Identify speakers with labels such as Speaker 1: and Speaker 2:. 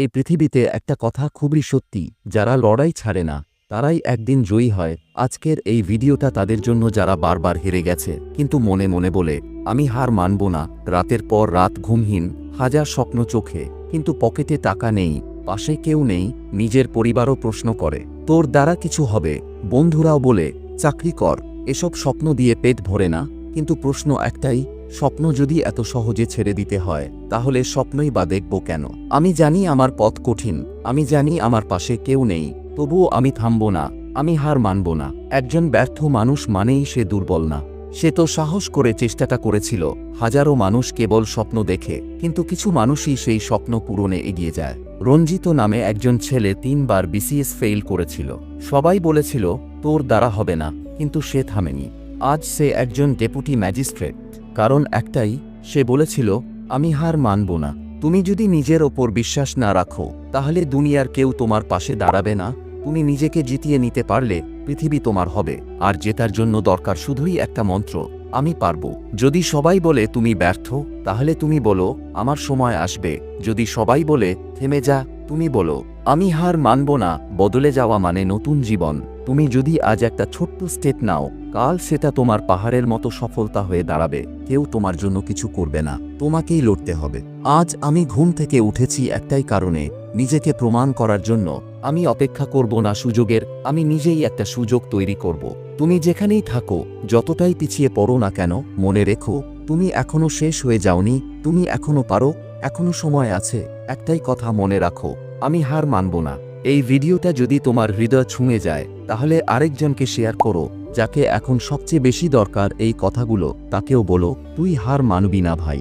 Speaker 1: এই পৃথিবীতে একটা কথা খুবই সত্যি, যারা লড়াই ছাড়ে না, তারাই একদিন জয়ী হয়। আজকের এই ভিডিওটা তাদের জন্য যারা বারবার হেরে গেছে, কিন্তু মনে মনে বলে, আমি হার মানব না, রাতের পর রাত ঘুমহীন, হাজার স্বপ্ন চোখে, কিন্তু পকেটে টাকা নেই, পাশে কেউ নেই, নিজের পরিবারও প্রশ্ন করে, তোর দ্বারা কিছু হবে? বন্ধুরাও বলে, চাকরি কর, এসব স্বপ্ন দিয়ে পেট ভরে না। কিন্তু প্রশ্ন একটাই স্বপ্ন যদি এত সহজে ছেড়ে দিতে হয়, তাহলে স্বপ্নই বা দেখব কেন? আমি জানি আমার পথ কঠিন, আমি জানি আমার পাশে কেউ নেই, তবুও আমি থামব না, আমি হার মানব না। একজন ব্যর্থ মানুষ মানেই সে দুর্বল না। সে তো সাহস করে চেষ্টাটা করেছিল, হাজারো মানুষ কেবল স্বপ্ন দেখে, কিন্তু কিছু মানুষই সেই স্বপ্ন পূরণে এগিয়ে যায়। রঞ্জিত নামে একজন ছেলে তিনবার বিসিএস ফেইল করেছিল। সবাই বলেছিল, তোর দ্বারা হবে না। কিন্তু সে থামেনি। আজ সে একজন ডেপুটি ম্যাজিস্ট্রেট কারণ একটাই, সে বলেছিল, আমি হার মানব না। তুমি যদি নিজের ওপর বিশ্বাস না রাখো, তাহলে দুনিয়ার কেউ তোমার পাশে দাঁড়াবে না। তুমি নিজেকে জিতিয়ে নিতে পারলে, পৃথিবী তোমার হবে। আর জেতার জন্য দরকার শুধুই একটা মন্ত্র, আমি পারব। যদি সবাই বলে, তুমি ব্যর্থ তাহলে তুমি বলো, আমার সময় আসবে যদি সবাই বলে, থেমে যা তুমি বলো, আমি হার মানব না, বদলে যাওয়া মানে নতুন জীবন তুমি যদি আজ একটা ছোট্ট স্টেপ নাও, কাল সেটা তোমার পাহাড়ের মতো সফলতা হয়ে দাঁড়াবে, কেউ তোমার জন্য কিছু করবে না, তোমাকেই লড়তে হবে। আজ আমি ঘুম থেকে উঠেছি একটাই কারণে, নিজেকে প্রমাণ করার জন্য, আমি অপেক্ষা করব না সুযোগের, আমি নিজেই একটা সুযোগ তৈরি করব। তুমি যেখানেই থাকো, যতটাই পিছিয়ে পড়ো না কেন, মনে রেখো, তুমি এখনও শেষ হয়ে যাওনি, তুমি এখনও পারো, এখনও সময় আছে, একটাই কথা মনে রাখো, আমি হার মানব না। এই ভিডিওটা যদি তোমার হৃদয় ছুঁয়ে যায়, তাহলে আরেকজনকে শেয়ার করো, যাকে এখন সবচেয়ে বেশি দরকার এই কথাগুলো, তাকেও বলো, তুই হার মানবি না ভাই।